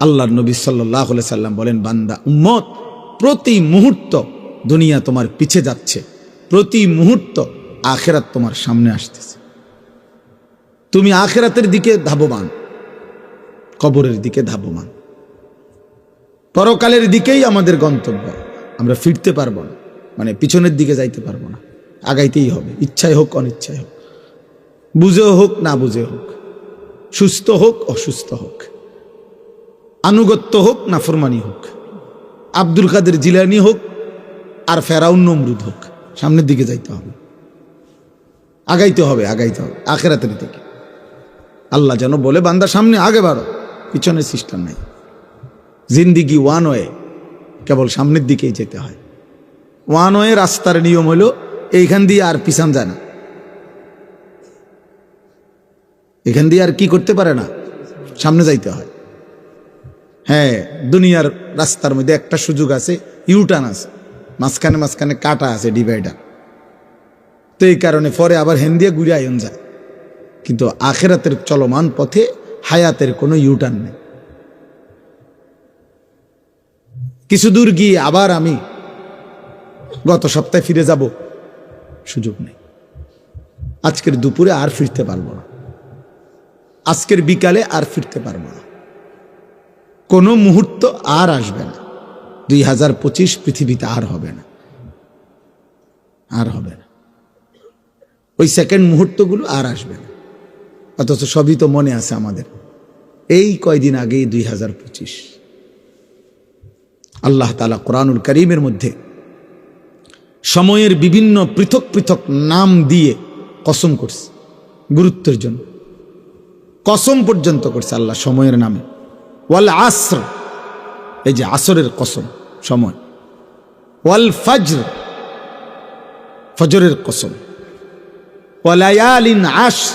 আল্লাহ নবী সাল্লাহ সাল্লাম বলেন, বান্দা, উম্মত প্রতি মুহূর্ত দুনিয়া তোমার পিছে যাচ্ছে, প্রতি মুহূর্ত আখেরাত তোমার সামনে আসতেছে। তুমি আখেরাতের দিকে ধাবমান, কবরের দিকে ধাবমান। পরকালের দিকেই আমাদের গন্তব্য। আমরা ফিরতে পারব না মানে পিছনের দিকে যাইতে পারব না। আগাইতেই হবে ইচ্ছায় হোক অনিচ্ছায় হোক। বুঝেও হোক, না বুঝে হোক, সুস্থ হোক, অসুস্থ হোক। আনুগত্য হোক না ফরমানি হোক, আব্দুল কাদের জিলানি হোক আর ফেরাউন নমরুদ হোক, সামনের দিকে যাইতে হবে। আগাইতে হবে আগাইতে হবে, আখেরাতের দিকে। আল্লাহ যেন বলে, বান্দা সামনে আগে বাড়ো, পিছনের সিস্টেম নাই। জিন্দিগি ওয়ান ওয়ে কেবল সামনের দিকেই যেতে হয়। ওয়ান ওয়ে রাস্তার নিয়ম হলো, এইখান দিয়ে আর পিছান যায় না। এখান দিয়ে আর কি করতে পারে না, সামনে যাইতে হয়। হ্যাঁ দুনিয়ার রাস্তার মধ্যে একটা সুযোগ আছে ইউটার্ন আছে। মাঝখানে মাঝখানে কাটা আছে ডিভাইডার তো এই কারণে পরে আবার হেন দিয়ে ঘুরে আয়ন যায়। কিন্তু আখেরাতের চলমান পথে হায়াতের কোনো ইউটার্ন নেই। কিছু দূর গিয়ে আবার আমি গত সপ্তাহে ফিরে যাব, সুযোগ নেই। আজকের দুপুরে আর ফিরতে পারব না। আজকের বিকালে আর ফিরতে পারব না। কোনো মুহূর্ত আর আসবে না। দুই হাজার পঁচিশ পৃথিবীতে আর হবে না। আর হবে না। ওই সেকেন্ড মুহূর্তগুলো আর আসবে না। অথচ সবই তো মনে আছে আমাদের। এই কয়দিন আগেই দুই হাজার পঁচিশ। আল্লাহ তালা কোরআনুল করিমের মধ্যে সময়ের বিভিন্ন পৃথক পৃথক নাম দিয়ে কসম করছে। গুরুত্বের জন্য। কসম পর্যন্ত করছে আল্লাহ সময়ের নামে। ওয়াল আসর, এই যে আসরের কসম, সময়। ওয়াল ফজর, ফজরের কসম। ওয়ালায়ালিন আশ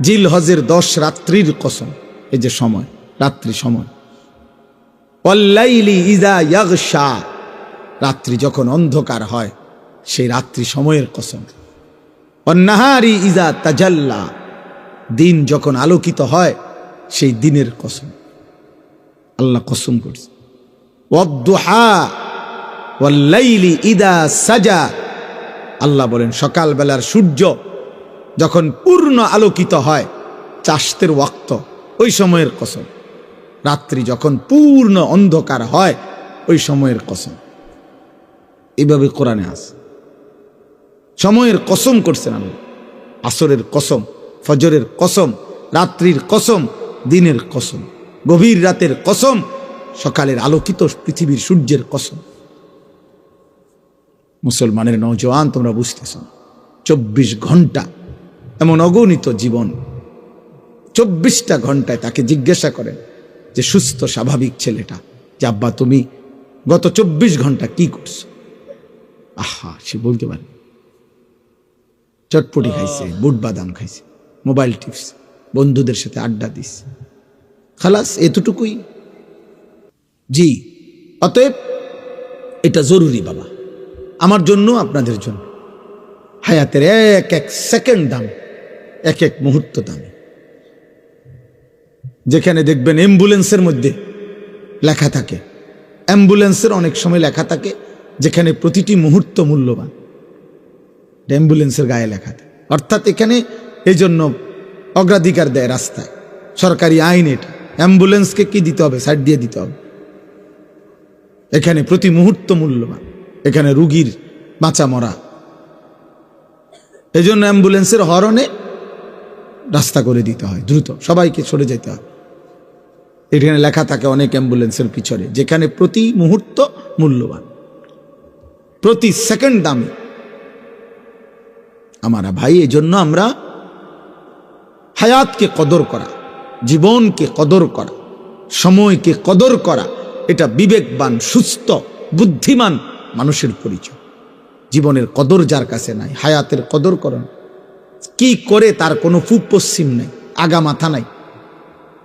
জিল হজের দশ রাত্রির কসম, এই যে সময়, রাত্রি সময়। ওয়াল্লাইলি ইজা ইয়াগশা, রাত্রি যখন অন্ধকার হয়, সেই রাত্রি সময়ের কসম। অন্নাহারি ইজা তাজাল্লা, দিন যখন আলোকিত হয় সেই দিনের কসম। আল্লাহ কসম করছে। সাজা। আল্লাহ বলেন, সকালবেলার সূর্য যখন পূর্ণ আলোকিত হয় চাষতের ওয়াক্ত, ওই সময়ের কসম। রাত্রি যখন পূর্ণ অন্ধকার হয়, ওই সময়ের কসম। এইভাবে কোরআনে আস সময়ের কসম করছেন আল্লাহ। আসরের কসম, ফজরের কসম, রাত্রির কসম দিনের কসম, গভীর রাতের কসম, সকালের আলোকিত পৃথিবীর সূর্যের কসম। মুসলমানের নৌজওয়ান তোমরা বুঝতেছ, চব্বিশ ঘণ্টা এমন অগণিত জীবন। চব্বিশটা ঘন্টায় তাকে জিজ্ঞাসা করেন যে, সুস্থ, স্বাভাবিক ছেলেটা, যে আব্বা, তুমি গত চব্বিশ ঘণ্টা কি করছ? আহা, সে বলতে পারে, চটপটি খাইছে, বুট বাদাম খাইছে, মোবাইল টিপস বন্ধুদের সাথে আড্ডা দিস। খালাস, এতটুকুই? জি, অতএব এটা জরুরি বাবা। আমার জন্য, আপনাদের জন্য। হায়াতের এক এক সেকেন্ড দাম, এক এক মুহূর্ত দামি। যেখানে দেখবেন অ্যাম্বুলেন্সের মধ্যে লেখা থাকে। অ্যাম্বুলেন্সের অনেক সময় লেখা থাকে, যেখানে প্রতিটি মুহূর্ত মূল্যবান। অ্যাম্বুলেন্সের গায়ে লেখা থাকে। অর্থাৎ এখানে এই জন্য অগ্রাধিকার দেয় রাস্তায়। সরকারি আইন এটা। অ্যাম্বুলেন্সকে কি দিতে হবে? সাইড দিয়ে দিতে হবে। এখানে প্রতি মুহূর্ত মূল্যবান। এখানে রুগীর বাঁচা মরা। এই জন্য অ্যাম্বুলেন্সের হরণে রাস্তা করে দিতে হয়, দ্রুত। সবাইকে সরে যেতে হয়। এখানে লেখা থাকে অনেক অ্যাম্বুলেন্সের পিছনে, যেখানে প্রতি মুহূর্ত মূল্যবান। প্রতি সেকেন্ড দামি। আমারা ভাই এই জন্য আমরা হায়াতকে কদর করা, জীবনকে কদর করা, সময়কে কদর করা, এটা বিবেকবান, সুস্থ, বুদ্ধিমান মানুষের পরিচয়। জীবনের কদর যার কাছে নাই, হায়াতের কদর করেন কি করে তার কোনো ফুক পশ্চিম নাই, আগা মাথা নাই,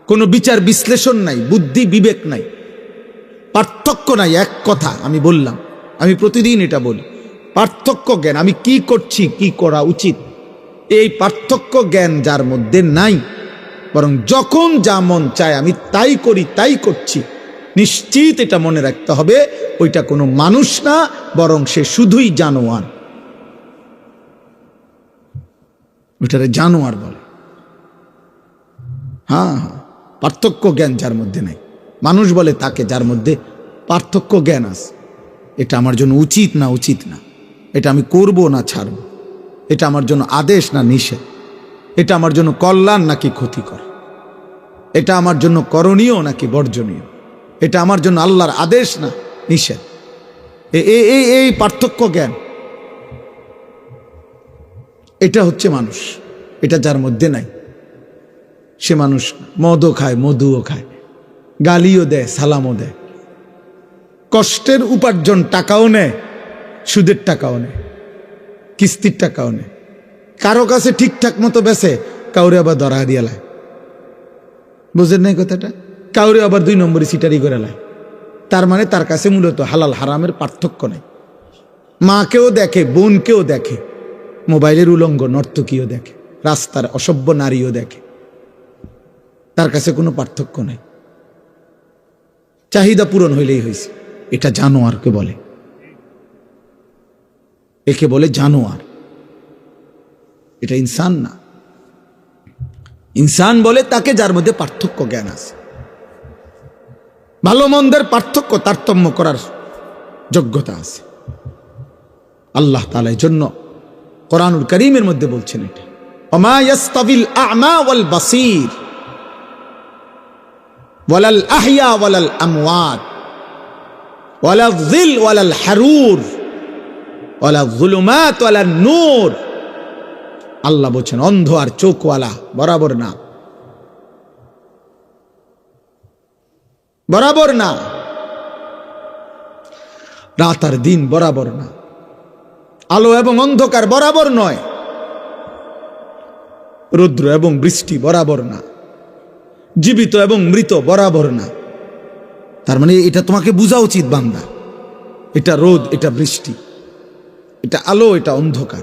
কোনো বিচার বিশ্লেষণ নাই, বুদ্ধি বিবেক নাই, পার্থক্য নাই, এক কথা আমি বললাম, আমি প্রতিদিন এটা বলি, পার্থক্য জ্ঞান, আমি কি করছি, কি করা উচিত? এই পার্থক্য জ্ঞান যার মধ্যে নাই, বরং যখন যা মন চায় আমি তাই করি, তাই করছি। নিশ্চিত এটা মনে রাখতে হবে, ওইটা কোনো মানুষ না, বরং সে শুধুই জানোয়ার। ওইটারে জানোয়ার বলে। হ্যাঁ হ্যাঁ পার্থক্য জ্ঞান যার মধ্যে নাই। মানুষ বলে তাকে যার মধ্যে পার্থক্য জ্ঞান আছে। এটা আমার জন্য উচিত না উচিত না। এটা আমি করব না, ছাড়ব। এটা আমার জন্য আদেশ না নিষেধ। এটা আমার জন্য কল্যাণ নাকি ক্ষতিকর? এটা আমার জন্য করণীয় নাকি বর্জনীয়? এটা আমার জন্য আল্লাহর আদেশ না নিষেধ? এই এই পার্থক্য জ্ঞান। এটা হচ্ছে মানুষ। এটা যার মধ্যে নাই। সে মানুষ মদও খায় মধুও খায়, গালিও দেয়, সালামও দেয়। কষ্টের উপার্জন টাকাও নেয়, সুদের টাকাও নেয়। কিস্তির টাকাও নেয় কারও কাছে ঠিকঠাক মতো বেছে কাউরে আবার ধরা দিয়ে লায়। বুঝেন নাই কথাটা? কাউরে আবার দুই নম্বরে সিটারি করে লায়। তার মানে তার কাছে মূলত হালাল হারামের পার্থক্য নেই। মাকেও দেখে, বোনকেও দেখে, মোবাইলের উলঙ্গ নর্তকীও দেখে, রাস্তার অসভ্য নারীও দেখে। তার কাছে কোনো পার্থক্য নেই। চাহিদা পূরণ হইলেই হয়েছে এটা জানো জানোয়ারকে বলে। একে বলে জানোয়ার। এটা ইনসান না। ইনসান বলে তাকে যার মধ্যে পার্থক্য জ্ঞান আছে। ভালো মন্দের পার্থক্য তারতম্য করার যোগ্যতা আছে। আল্লাহ তালা এই জন্য কোরআনুল করিমের মধ্যে বলছেন এটা। ওমা ইয়াস্তাবিল আ'মা ওয়াল বাসীর। ওয়ালাল আহইয়া ওয়ালাল আমওয়াত। ওয়ালাল যিল ওয়ালাল হারুর। নূর। আল্লাহ বলছেন, অন্ধ আর চোখওয়ালা, বরাবর না। বরাবর না। রাত আর দিন বরাবর না। আলো এবং অন্ধকার বরাবর নয়। রুদ্র এবং বৃষ্টি বরাবর না। জীবিত এবং মৃত বরাবর না। তার মানে এটা তোমাকে বোঝা উচিত বান্দা। এটা রোদ, এটা বৃষ্টি। এটা আলো, এটা অন্ধকার।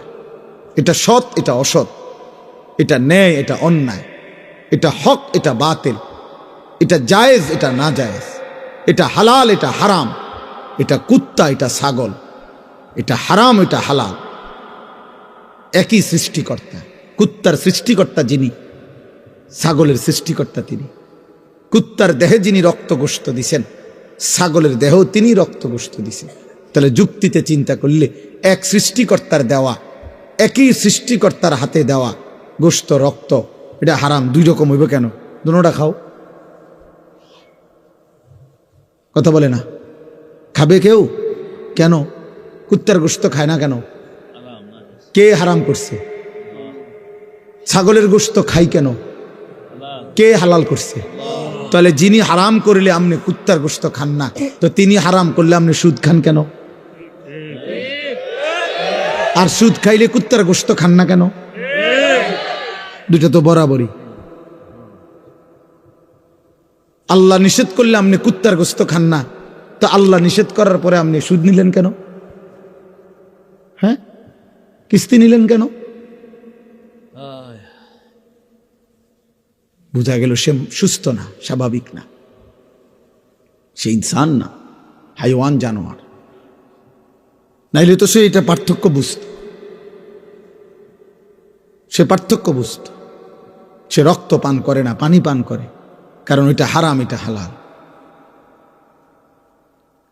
এটা সৎ, এটা অসৎ। এটা ন্যায়, এটা অন্যায়। এটা হক, এটা বাতিল। এটা জায়েজ, এটা না জায়েজ এটা হালাল, এটা হারাম। এটা কুত্তা, এটা ছাগল। এটা হারাম, এটা হালাল। একই সৃষ্টিকর্তা। কুত্তার সৃষ্টিকর্তা যিনি, ছাগলের সৃষ্টিকর্তা তিনি। কুত্তার দেহে যিনি রক্তগোস্ত দিছেন, ছাগলের দেহ তিনি রক্তগোস্ত দিছেন। তাহলে যুক্তিতে চিন্তা করলে এক সৃষ্টিকর্তার দেওয়া, একই সৃষ্টিকর্তার হাতে দেওয়া গোস্ত রক্ত, এটা হারাম, দুই রকম হইব কেন? দুটা খাও। কথা বলে না। খাবে কেউ? কেন? কুত্তার গোস্ত খায় না কেন? কে হারাম করছে? ছাগলের গোস্ত খাই কেন? কে হালাল করছে? তাহলে যিনি হারাম করলে আপনি কুত্তার গোস্ত খান না। তো তিনি হারাম করলে আপনি সুদ খান কেন? আর সুদ খাইলে কুত্তার গোস্ত খান না কেন? দুটা তো বরাবরই। আল্লাহ নিষেধ করলে আপনি কুত্তার গোস্ত খান না, তো আল্লাহ নিষেধ করার পরে আপনি সুদ নিলেন কেন? হ্যাঁ? কিস্তি নিলেন কেন? বোঝা গেল সে সুস্থ না, স্বাভাবিক না। সে ইনসান না, হাইওয়ান জানোয়ার। নাইলে তো সে এটা পার্থক্য বুঝত। সে পার্থক্য বুঝত সে রক্ত পান করে না, পানি পান করে, কারণ এটা হারাম, এটা হালাল।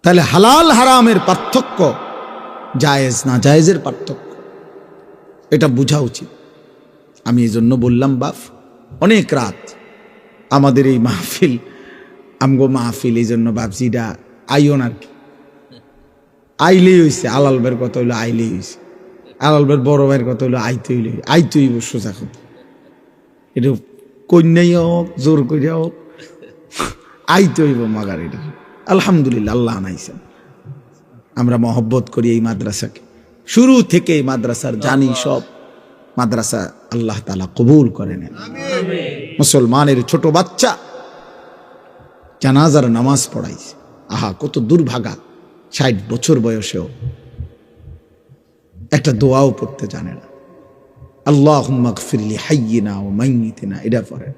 তাহলে হালাল হারামের পার্থক্য জায়েজ না জায়েজের পার্থক্য? এটা বোঝা উচিত। আমি এই জন্য বললাম বাপ অনেক রাত আমাদের এই মাহফিল, আমগো মাহফিল এই জন্য বাপজিটা আইন আর কি। আইলেই হয়েছে আলাল বের কথা হইল আইলেই হয়েছে আলাল বের বড় ভাইয়ের কথা হইল, আইতে হইলে, আইতে হইব সোজা কথা এটা কন্যাই হোক, জোর করে হোক, আইতে হইব মাগার এটা। আলহামদুলিল্লাহ, আল্লাহ আনাইছেন। আমরা মহব্বত করি এই মাদ্রাসাকে। শুরু থেকে এই মাদ্রাসার জানি সব। মাদ্রাসা আল্লাহ তালা কবুল করে নেন। মুসলমানের ছোট বাচ্চা জানাজার নামাজ পড়াইছে। আহা, কত দুর্ভাগা। ষাট বছর বয়সেও একটা দোয়াও পড়তে জানে না। আল্লাহ ফিরলি হাইয়িনা ও মাইয়িতিনা, এটা পড়ে।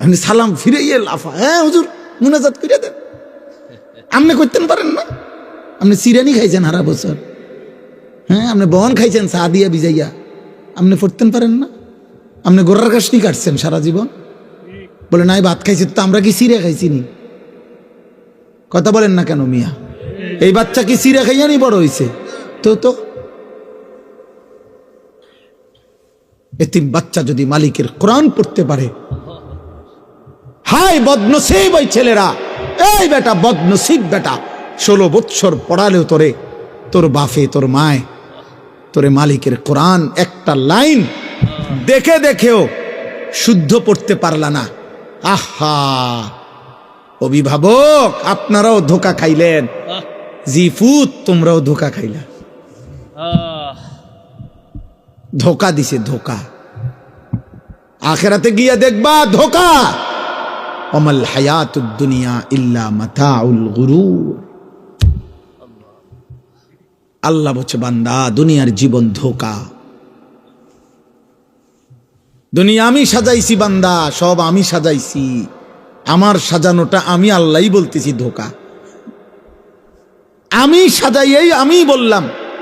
আপনি সালাম ফিরে ইয়ে লাফা হ্যাঁ হুজুর, মুনাজাত করে দেন। আপনি করতেন পারেন না? আপনি সিরানি খাইছেন হারা বছর। হ্যাঁ আপনি বহন খাইছেন চা দিয়া বিজাইয়া আপনি পড়তেন পারেন না? আপনি গোড়ার কাশনি কাটছেন সারা জীবন। বলে, নাই, ভাত খাইছি তো, আমরা কি সিরে খাইছি নি? কথা বলেন না কেন মিয়া? এই বাচ্চা কি সিরে খাইয়া নি বড় হইছে? তো তো। এতিম বাচ্চা যদি মালিকের কোরআন পড়তে পারে। হাই বদনসিব ওই ছেলেরা। এই বেটা, বদনসিব বেটা। ষোলো বৎসর পড়ালেও তোরে, তোর বাফে তোর মায়, তোরে মালিকের কোরআন একটা লাইন দেখে দেখেও শুদ্ধ পড়তে পারলা না। আহা! অভিভাবক, আপনারাও ধোকা খাইলেন। জিফুত তোমরাও ধোকা খাইলা। ধোকা দিছে, ধোকা। আখেরাতে গিয়া দেখবা ধোকা। অমল হায়াত দুনিয়া ইল্লা মাতাউল গুরুর। আল্লাহ বলছে, বান্দা, দুনিয়ার জীবন ধোকা। দুনিয়া আমি সাজাইছি, বান্দা, সব আমি সাজাইছি। আমার সাজানোটা আমি আল্লাহই বলতেছি, ধোকা। আমি সাজাইয়াই আমি বললাম।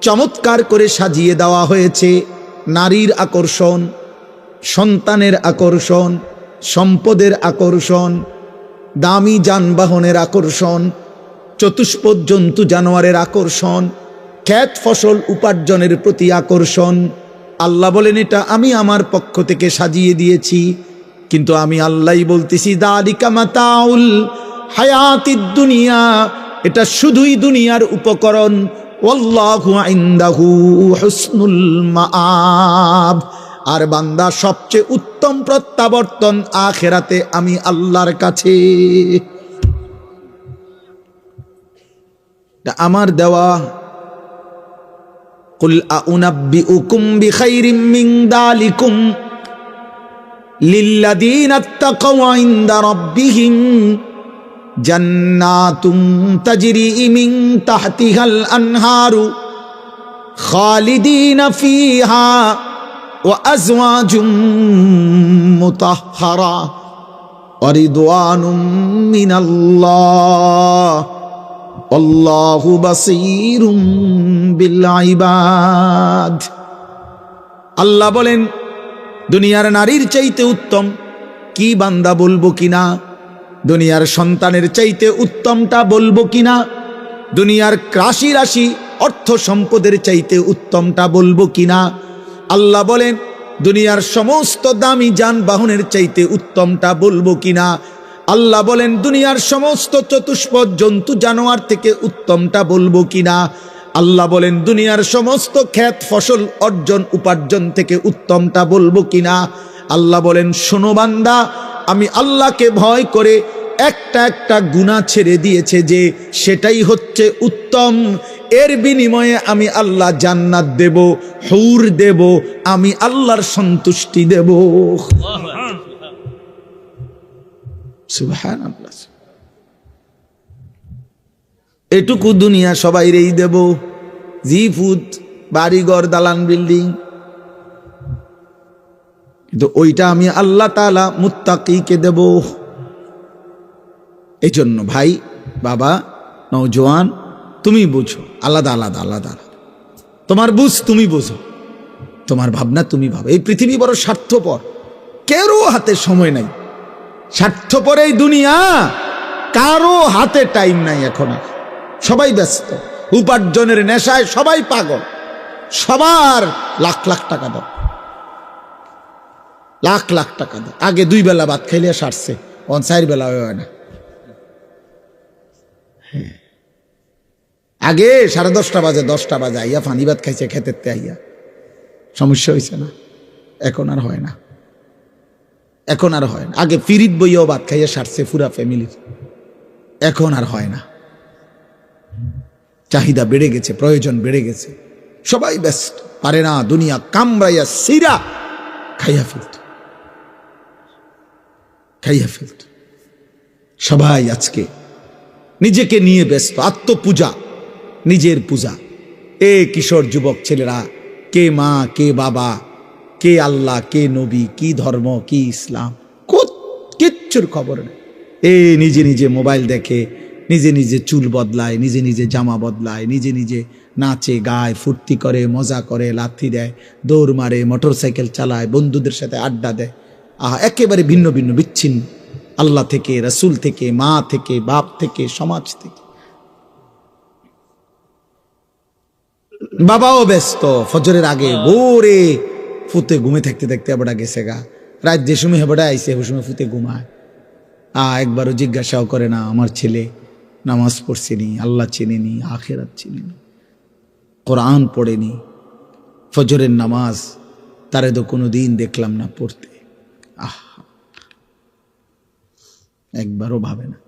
চমৎকার করে সাজিয়ে দেওয়া হয়েছে। নারীর আকর্ষণ, সন্তানের আকর্ষণ, সম্পদের আকর্ষণ, দামি যানবাহনের আকর্ষণ, চতুষ্পদ জন্তু জানোয়ারের আকর্ষণ, খ্যাত ফসল উপার্জনের প্রতি আকর্ষণ। আল্লাহ বলেন, এটা আমি আমার পক্ষ থেকে সাজিয়ে দিয়েছি। কিন্তু আমি আল্লাহই বলতেছি, দালিকা মাতাউল হায়াতিদ দুনিয়া। এটা শুধুই দুনিয়ার উপকরণ মাআব। আর বান্দা, সবচেয়ে উত্তম প্রত্যাবর্তন আখেরাতে আমি আল্লাহর কাছে। আমার দেওয়া। কুল আউনাব্বিউকুম বিখাইরিম মিন দালিকুম লিল্লাযীনা ইত্তাকাউ ইনদা রাব্বিহিম। জান্নাতুম তজিরি ইমিং তাহতিহাল আনহারু খালিদিন ফিহা ও আজওয়াজুম মুতাহহারা অরিদওয়ানুম মিনাল্লাহ। আল্লাহু বাসীরুম বিল ইবাদ। আল্লাহ বলেন, দুনিয়ার নারীর চাইতে উত্তম, কি বান্দা বলব কিনা? দুনিয়ার সন্তানের চাইতে উত্তমটা বলব কিনা? দুনিয়ার রাশি রাশি অর্থ সম্পদের চাইতে উত্তমটা বলব কিনা? আল্লাহ বলেন, দুনিয়ার সমস্ত দামি যানবাহনের চাইতে উত্তমটা বলব কিনা? আল্লাহ বলেন, দুনিয়ার সমস্ত চতুষ্পদ জন্তু জানোয়ার থেকে উত্তমটা বলব কিনা? আল্লাহ বলেন, দুনিয়ার সমস্ত খ্যাত ফসল অর্জন উপার্জন থেকে উত্তমটা বলব কিনা? আল্লাহ বলেন, শোনো বান্দা, আমি আল্লাহকে ভয় করে একটা একটা গুণা ছেড়ে দিয়েছে যে সেটাই হচ্ছে উত্তম। এর বিনিময়ে আমি আল্লাহ জান্নাত দেব, হৌর দেব, আমি আল্লাহর সন্তুষ্টি দেব। এটুকু দুনিয়া সবাই রেই দেব। জি ফুড বাড়িঘর, দালান, বিল্ডিং। কিন্তু ওইটা আমি আল্লাহ তালা মুত্তাকিকে দেব। এই জন্য ভাই, বাবা নৌজওয়ান তুমি বুঝো, আলাদা আলাদা আলাদা আলাদা। তোমার বুঝ তুমি বুঝো, তোমার ভাবনা তুমি ভাবো। এই পৃথিবী বড় স্বার্থপর কেউ হাতে সময় নাই। স্বার্থপর এই দুনিয়া, কারও হাতে টাইম নাই এখন সবাই ব্যস্ত, উপার্জনের নেশায় সবাই পাগল, সবার লাখ লাখ টাকা দাও। লাখ লাখ টাকা দাও আগে দুই বেলা ভাত খাইলে সারছে অন চার বেলা হয় না। হ্যাঁ। আগে সাড়ে দশটা বাজে দশটা বাজে, আইয়া ফানি ভাত খাইছে খেতেতে আইয়া। সমস্যা হয়েছে না। এখন আর হয় না। এখন আর হয় না। আগে ফিরিত বইয়াও ভাত খাইয়া সারছে পুরা ফ্যামিলির। এখন আর হয় না। চাহিদা বেড়ে গেছে, প্রয়োজন বেড়ে গেছে। সবাই ব্যস্ত, পারে না দুনিয়া, কামড়াইয়া সিরা, খাইয়া ফেলত। খাইয়া ফেলত। সবাই আজকে নিজেকে নিয়ে ব্যস্ত, আত্মপূজা, নিজের পূজা। এ কিশোর যুবক ছেলেরা, কে মা, কে বাবা, কে আল্লাহ, কে নবী, কি ধর্ম, কি ইসলাম কিচ্ছুর খবর নেই। এ নিজে নিজে মোবাইল দেখে, নিজে নিজে চুল বদলায়, নিজে নিজে জামা বদলায়, নিজে নিজে নাচে, গায়, ফুর্তি করে, মজা করে, লাথি দেয়, দৌড় মারে মোটর সাইকেল চালায়, বন্ধুদের সাথে আড্ডা দেয়। আহা, একেবারে ভিন্ন ভিন্ন, বিচ্ছিন্ন। আল্লাহ থেকে, রসুল থেকে, মা থেকে, বাপ থেকে, সমাজ থেকে। বাবাও ব্যস্ত, ফজরের আগে ভোরে ফুতে ঘুমে থাকতে থাকতে এবারটা গেছে গা। রাত যে সময় হেবাটা আইসে, ওই সময় ফুতে ঘুমায়। আ, একবারও জিজ্ঞাসাও করে না, আমার ছেলে নামাজ পড়ছেনি, আল্লাহ চেনেনি, আখেরাত চেনেনি, কোরআন পড়েনি। ফজরের নামাজ তারে তো কোনো দিন দেখলাম না পড়তে। আহ, একবারও ভাবে না।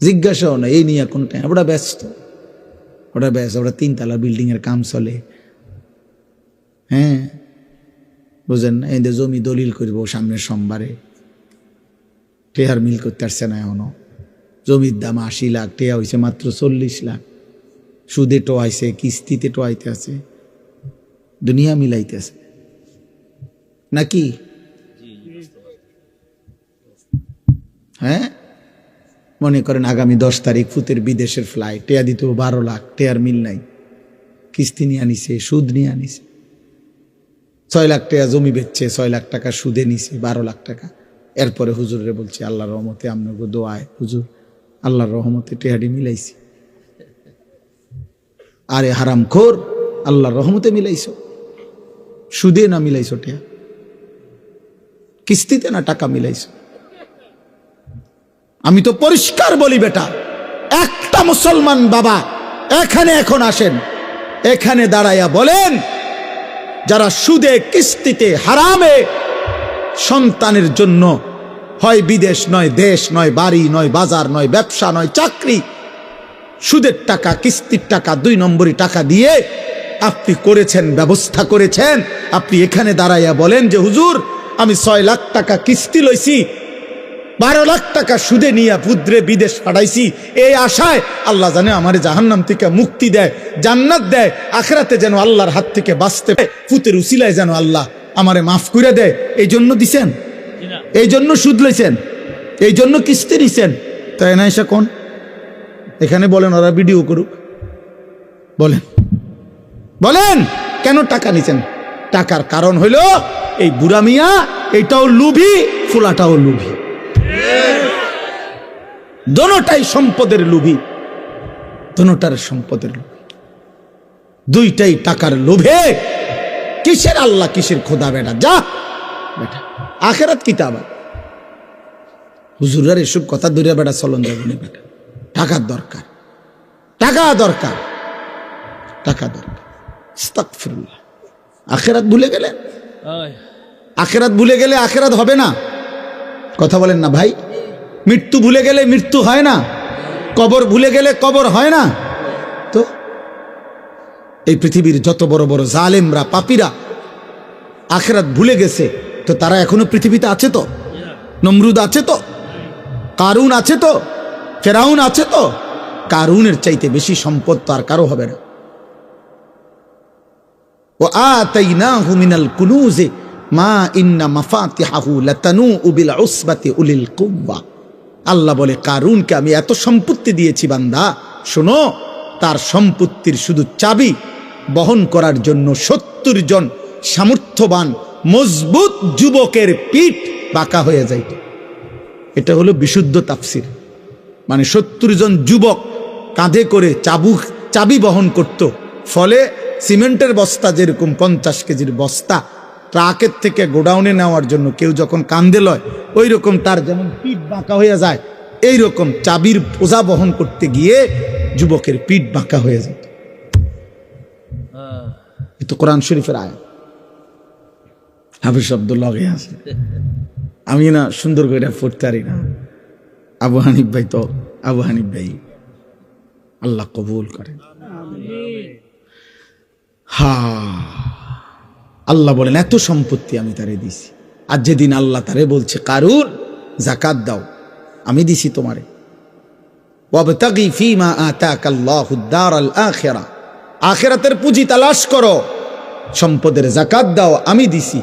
জিজ্ঞাসাও না, এই নিয়ে কোনো টাইম ওটা ব্যস্ত। ওটা ব্যস্ত ওটা তিনতলা বিল্ডিং এর কাম চলে। হ্যাঁ? বুঝেন না? এদের জমি দলিল করব সামনের সোমবারে। টেহার মিল করতে পারছে না এখনও। জমির দাম আশি লাখ, টেয়া হয়েছে মাত্র চল্লিশ লাখ। সুদে টোয়াইছে, কিস্তিতে টোয়াইতে আছে। দুনিয়া মিলাইতে আছে। নাকি? হ্যাঁ? মনে করেন আগামী দশ তারিখ ফুতের বিদেশের ফ্লাইট টেয়া দিত বারো লাখ, টেয়ার মিল নাই। কিস্তি নিয়ে আনিছে, সুদ নিয়ে আনিছে। ছয় লাখ টাকা জমি বেচছে, ছয় লাখ টাকা সুদে নিছে, বারো লাখ টাকা। এরপরে হুজুরে বলছে, আল্লাহর রহমতে আপনাকে দোয়ায়। হুজুর, আল্লাহর রহমতে টেহাডি মিলাইছি। আরে হারাম খোর, আল্লাহর রহমতে মিলাইছ। সুদে না মিলাইছ টেয়া? কিস্তিতে না টাকা মিলাইছ? আমি তো পরিষ্কার বলি বেটা, একটা মুসলমান বাবা এখানে এখন আসেন, এখানে দাঁড়াইয়া বলেন, যারা সুদে, কিস্তিতে, হারামে সন্তানের জন্য হয় বিদেশ নয় দেশ নয় বাড়ি নয় বাজার নয় ব্যবসা নয় চাকরি, সুদের টাকা, কিস্তির টাকা, দুই নম্বরই টাকা দিয়ে আপনি করেছেন, ব্যবস্থা করেছেন, আপনি এখানে দাঁড়াইয়া বলেন যে, হুজুর, আমি ছয় লাখ টাকা কিস্তি লইছি বারো লাখ টাকা সুদে নিয়ে পুদ্রে বিদেশ পাঠাইছি। এই আশায় আল্লাহ জানে আমার জাহান্নাম থেকে মুক্তি দেয়, জান্নাত দেয়, আখরাতে যেন আল্লাহর হাত থেকে বাঁচতে পারে। ফুতের উসিলায় যেন আল্লাহ আমারে মাফ করে দেয়। এই জন্য দিছেন? এই জন্য সুদ লইছেন? এই জন্য কিস্তি নিছেন? তাই না এসে কোন? এখানে বলেন, ওরা ভিডিও করুক। বলেন। বলেন, কেন টাকা নিছেন? টাকার কারণ হইল, এই বুড়া মিয়া, এটাও লুভি, ফুলাটাও লুভি। দোনোটাই সম্পদের লুভি দোনোটার সম্পদের লোভী। দুইটাই টাকার লোভে। কিসের আল্লাহ কিসের খোদা বেটা? যা বেটা। আখেরাত কিতাব হুজুরার এসব কথা দূরে বেটা চলন যাবে না বেটা। টাকার দরকার। টাকা দরকার। টাকা দরকার। আখেরাত ভুলে গেলে? আখেরাত ভুলে গেলে আখেরাত হবে না? কথা বলেন না ভাই। মৃত্যু ভুলে গেলে মৃত্যু হয় না। কবর ভুলে গেলে কবর হয় না। তো এই পৃথিবীর যত বড় বড় জালেমরা, পাপীরা আখেরাত ভুলে গেছে, তো তারা এখনও পৃথিবীতে আছে তো? নমরুদ আছে তো? কারুন আছে তো? ফেরাউন আছে তো? কারুনের চাইতে বেশি সম্পদ তো আর কারও হবে না। ও আতাইনাহু মিনাল কুনুজে মা ইন্না মাফাতিহাহু লাতানু বিল উসবাতি উলিল কুওয়া। আল্লাহ বলে, কারুনকে আমি এত সম্পত্তি দিয়েছি, বান্দা। শোনো, তার সম্পত্তির শুধু চাবি বহন করার জন্য সত্তর জন সামর্থ্যবান, মজবুত যুবকের পিঠ বাঁকা হয়ে যাইত এটা হলো বিশুদ্ধ তাফসির। মানে সত্তর জন যুবক কাঁধে করে চাবুক চাবি বহন করত। ফলে সিমেন্টের বস্তা যেরকম পঞ্চাশ কেজির বস্তা ট্রাকের থেকে গোডাউনে নেওয়ার জন্য কেউ যখন কান্দে লয় ওই রকম তার যেমন পিঠ বাঁকা হয়ে যায় এই রকম চাবির বোঝা বহন করতে গিয়ে যুবকের পিঠ বাঁকা হয়ে এ তো কোরআন শরীফের আয় হাফিজ শব্দ লগে আছে। আমি না সুন্দর করে পড়তে পারি না। আবু হানিফ ভাই তো, আবু হানিফ ভাই আল্লাহ কবুল করেন। হা। আল্লাহ বলেন, এত সম্পত্তি আমি তারে দিছি। আর যেদিন আল্লাহ তারে বলছে কারুর জাকাত দাও, আমি দিছি তোমারে। আখিরাতের পুঁজি তালাশ করো, সম্পদের জাকাত দাও, আমি দিছি।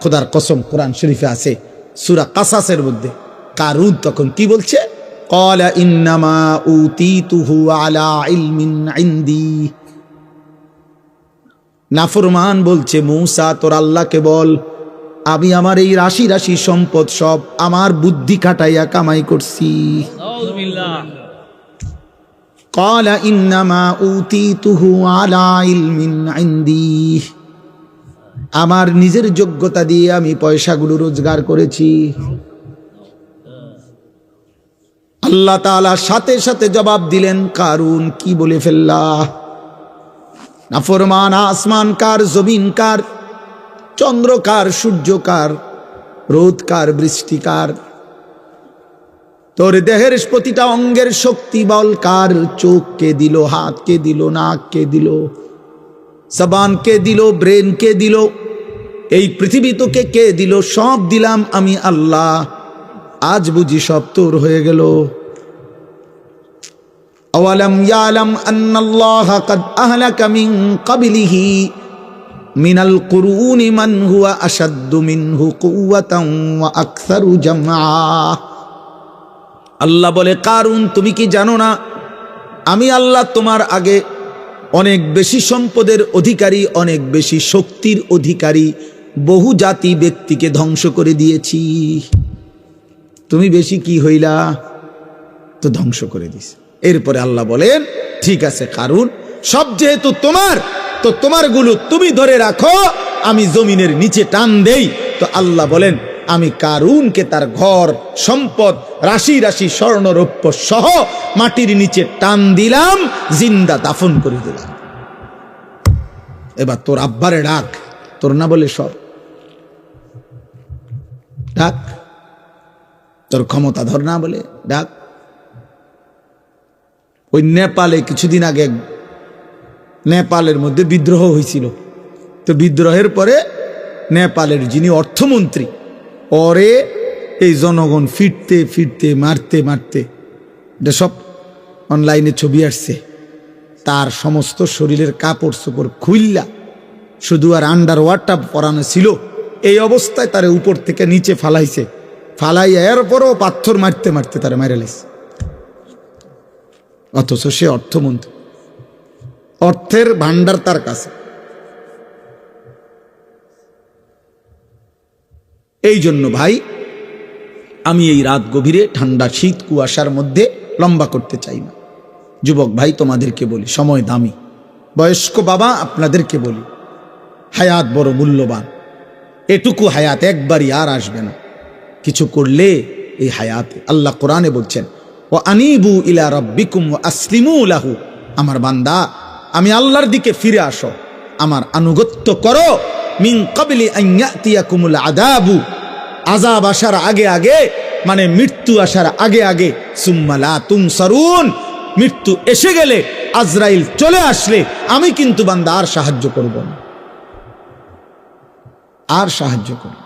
খোদার কসম, কোরআন শরীফে আছে সুরা কাসাসের মধ্যে। কারুন তখন কি বলছে? ক্বালা ইন্নামা উতীতুহু আলা ইলমিন ইনদি। নাফরমান বলছে মৌসা তোর আল্লাহকে বল আমি আমার এই রাশি রাশি সম্পদ সব আমার বুদ্ধি খাটাইয়া কামাই করছি নাউযুবিল্লাহ قال إنما أوتيته على علم عندي আমার নিজের যোগ্যতা দিয়ে আমি পয়সাগুলো রোজগার করেছি আল্লাহ তাআলা সাথে সাথে জবাব দিলেন কারুন কি বলে ফেললা নাফরমান আসমান কার, জমিন কার, চন্দ্র কার, সূর্য কার, রোদ কার, বৃষ্টি কার। তোর দেহের প্রতিটা অঙ্গের শক্তি বল কার, চোখ কে দিল, হাত কে দিল, নাক কে দিল, জবান কে দিল, ব্রেন কে দিল, এই পৃথিবী তোকে কে দিল, সব দিলাম আমি আল্লাহ। আজ বুঝি সব তোর হয়ে গেল। আওয়ালাম ইয়ালাম আন্নাল্লাহ قد أهلك من قبله من القرون من هو أشد منه قوة وأكثر جمعا আল্লাহ বলে কারুন তুমি কি জানো না আমি আল্লাহ তোমার আগে অনেক বেশি সম্পদের অধিকারী অনেক বেশি শক্তির অধিকারী বহু জাতি ব্যক্তিকে ধ্বংস করে দিয়েছি তুমি বেশি কি হইলা তো ধ্বংস করে দিস এরপরে আল্লাহ বলেন, ঠিক আছে, কারুন, সব যেহেতু তোমার, তো তোমারগুলো তুমি ধরে রাখো, আমি জমিনের নিচে টান দেই। তো আল্লাহ বলেন, আমি কারুনকে তার ঘর, সম্পদ, রাশি রাশি স্বর্ণরৌপ্য সহ মাটির নিচে টান দিলাম, জিন্দা দাফন করে দিলাম। এবার তোর আব্বারে ডাক, তোর না বলে সব। ডাক। তোর ক্ষমতা ধর না বলে, ডাক। ওই নেপালে কিছুদিন আগে নেপালের মধ্যে বিদ্রোহ হয়েছিল। তো বিদ্রোহের পরে নেপালের যিনি অর্থমন্ত্রী পরে এই জনগণ ফিরতে ফিরতে, মারতে মারতে, এটা সব অনলাইনে ছবি আসছে। তার সমস্ত শরীরের কাপড় চোপড় খুললা শুধু আর আন্ডার ওয়ারটা পরানো ছিল। এই অবস্থায় তারে উপর থেকে নিচে ফালাইছে। ফালাই এরপরও পাথর মারতে মারতে তারা মেরে লাইছে। অথচ সে অর্থমন্ত্রী। অর্থের ভান্ডার তার কাছে। এই জন্য ভাই, আমি এই রাত গভীরে ঠান্ডা শীত কুয়াশার মধ্যে লম্বা করতে চাই না। যুবক ভাই, তোমাদেরকে বলি, সময় দামি। বয়স্ক বাবা, আপনাদেরকে বলি, হায়াত বড় মূল্যবান। এটুকু হায়াত একবারই আর আসবে না। কিছু করলে এই হায়াতে, আল্লাহ কোরআনে বলছেন ও আনিবু ইলা রব্বিকুম ও আসলিমু লাহু। আমার বান্দা, আমি আল্লাহর দিকে ফিরে আসো। আমার আনুগত্য করো। মিন কবলি আইয়াতিয়াকুমুল আদাবু আজাব আসার আগে আগে মানে মৃত্যু আসার আগে আগে সুম্মালা তুম সরুন মৃত্যু এসে গেলে আজরাইল চলে আসলে, আমি কিন্তু বান্দা আর সাহায্য করব না। আর সাহায্য করব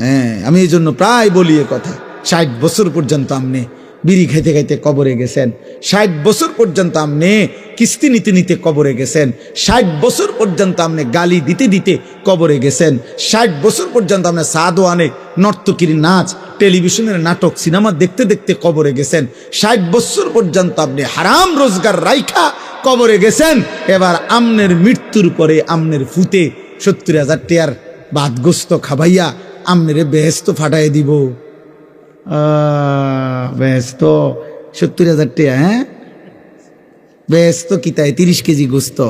হ্যাঁ আমি এই জন্য প্রায় বলি কথা। ষাট বছর পর্যন্ত আপনি বিড়ি খাইতে খাইতে কবরে গেছেন। ষাট বছর পর্যন্ত আপনি কিস্তি নিতে নিতে কবরে গেছেন। ষাট বছর পর্যন্ত আপনি গালি দিতে দিতে কবরে গেছেন। ষাট বছর পর্যন্ত আপনি সাদো আনে নর্তকির নাচ, টেলিভিশনের নাটক, সিনেমা দেখতে দেখতে কবরে গেছেন। ষাট বছর পর্যন্ত আপনি হারাম রোজগার রাইখা কবরে গেছেন। এবার আমনের মৃত্যুর পরে আমনের ফুতে সত্তর হাজার টেয়ার বাদগ্রস্ত খাবাইয়া আমনেরে বেহেস্ত ফাটাই দিব। বেহেস্ত সত্তর হাজার টিয়া হ্যাঁ? বেহেস্ত কিতায় তিরিশ কেজি গোস্ত।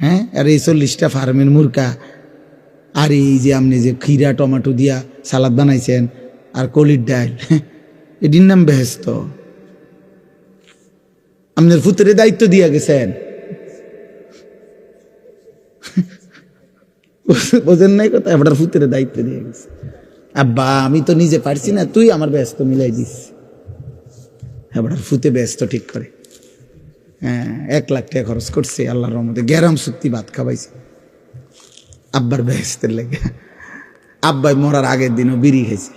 হ্যাঁ? আর এই চল্লিশটা ফার্মের মুরকা আর এই যে আপনি যে খিরা টমেটো দিয়া সালাদ বানাইছেন, আর কলির ডাল, এটির নাম বেহেস্ত আপনার ফুতের দায়িত্ব দিয়া গেছেন। বোঝেন নাই কথা? এবার ফুতের দায়িত্ব দিয়ে গেছে। আব্বা আমি তো নিজে পারছি না তুই আমার ব্যস্ত মিলাই দিস। এবার ফুতে ব্যস্ত ঠিক করে। হ্যাঁ এক লাখ টাকা খরচ করছে আল্লাহর রহমতে গ্যারাম সত্যি ভাত খাওয়াইছে। আব্বার ব্যস্তের লেগে। আব্বাই মরার আগের দিনও বিড়ি খেয়েছে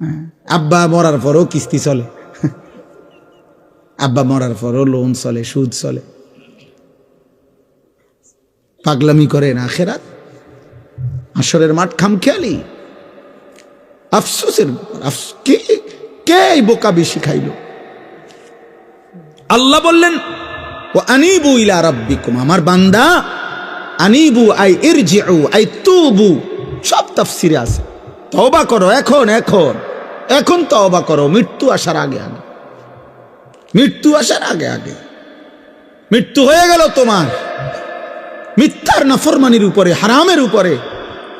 হ্যাঁ, আব্বা মরার পরও কিস্তি চলে। আব্বা মরার পরও লোন চলে সুদ চলে। পাগলামি করে না খেরাত আসরের মাঠ খামখেয়ালি। আফসোসের কে কে এই বোকা বেশি খাইল? আল্লাহ বললেন, ও আনিবু ইলা রাব্বিকুম আমার বান্দা, আনিবু আই ইরজিউ, আই তুবু সব তাফসিরে আছে। তওবা করো, এখন এখন এখন তওবা করো, মৃত্যু আসার আগে আগে। মৃত্যু আসার আগে আগে। মৃত্যু হয়ে গেল তোমার। মিথ্যার নাফরমানির উপরে, হারামের উপরে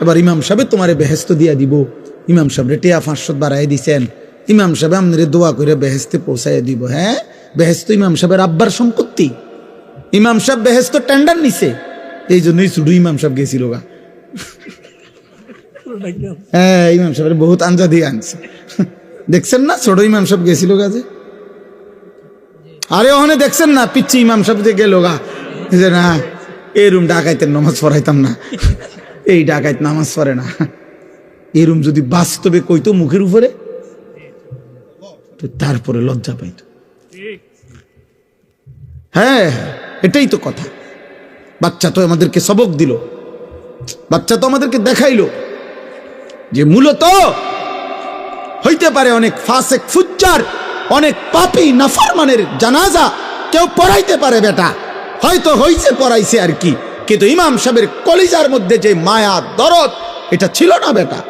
এবার ইমাম সাহেব তোমারে বেহেস্ত দিয়া দিব। ইমাম সাহেব টিয়া পাঁচশো বাড়াই দিছেন। ইমাম সাহেব আপনারে দোয়া করে বেহেস্তে পৌঁছাই দিব হ্যাঁ? বেহেস্ত ইমাম সাহেবের আব্বার সম্পত্তি। ইমাম সাহেব বেহেস্ত টেন্ডার নিছে। এই জন্যই শুধু ইমাম সাহেব গেছিল গা। হ্যাঁ ইমাম সাহেবের বহুত আঞ্জা দিয়ে আনছে দেখছেন না? ছোট ইমাম সাহেব গেছিল গাছে আরে ওখানে দেখছেন না? পিচ্ছি ইমাম সাহেব যে গেল গা। যে না, এই রুম ডাকাইতের নামাজ পড়াইতাম না। এই ডাকাইত নামাজ পড়ে না। এই রুম যদি বাস্তবে কইতো মুখের উপরে তারপরে লজ্জা পাইত। হ্যাঁ, এটাই তো কথা। বাচ্চা তো আমাদেরকে সবক দিল। বাচ্চা তো আমাদেরকে দেখাইলো যে মূলত হইতে পারে অনেক ফাসেক ফুচ্চার অনেক পাপি নাফরমানের জানাজা। কেউ পড়াইতে পারে বেটা হয়তো হইছে পড়াইছে আর কি। কিন্তু ইমাম সাহেবের কলিজার মধ্যে যে মায়া দরদ এটা ছিল না বেটা